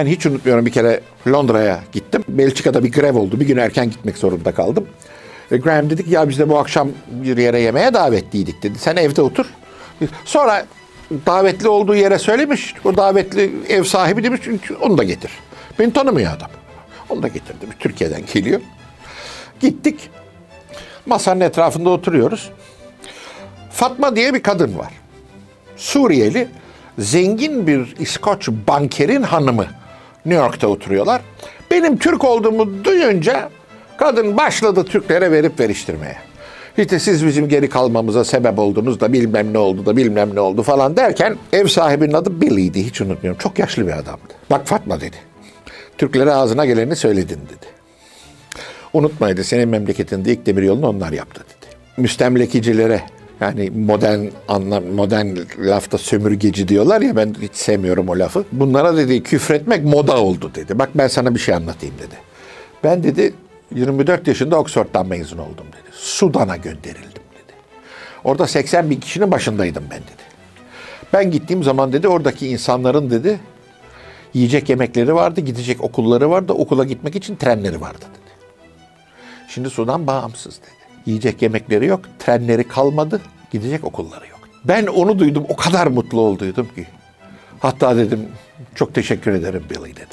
Ben hiç unutmuyorum bir kere Londra'ya gittim. Belçika'da bir grev oldu. Bir gün erken gitmek zorunda kaldım. E, Graham dedi ki ya biz de bu akşam bir yere yemeğe davetliydik dedi. Sen evde otur. Sonra davetli olduğu yere söylemiş. O davetli ev sahibi demiş çünkü onu da getir. Beni tanımıyor adam. Onu da getirdim. Türkiye'den geliyor. Gittik. Masanın etrafında oturuyoruz. Fatma diye bir kadın var. Suriyeli zengin bir İskoç bankerin hanımı. New York'ta oturuyorlar. Benim Türk olduğumu duyunca kadın başladı Türklere verip veriştirmeye. İşte siz bizim geri kalmamıza sebep oldunuz da bilmem ne oldu da bilmem ne oldu falan derken ev sahibinin adı Billy'ydi hiç unutmuyorum. Çok yaşlı bir adamdı. Bak Fatma dedi. Türklere ağzına geleni söyledin dedi. Unutmaydı senin memleketinde ilk demir yolunu onlar yaptı dedi. Müstemlekecilere yani modern anlam modern lafta sömürgeci diyorlar ya ben hiç sevmiyorum o lafı. Bunlara dedi küfretmek moda oldu dedi. Bak ben sana bir şey anlatayım dedi. Ben dedi 24 yaşında Oxford'dan mezun oldum dedi. Sudan'a gönderildim dedi. Orada 80 bin kişinin başındaydım ben dedi. Ben gittiğim zaman dedi oradaki insanların dedi yiyecek yemekleri vardı, gidecek okulları vardı, okula gitmek için trenleri vardı dedi. Şimdi Sudan bağımsız dedi. Yiyecek yemekleri yok, trenleri kalmadı, gidecek okulları yok. Ben onu duydum, o kadar mutlu olduydum ki. Hatta dedim çok teşekkür ederim Billy dedim.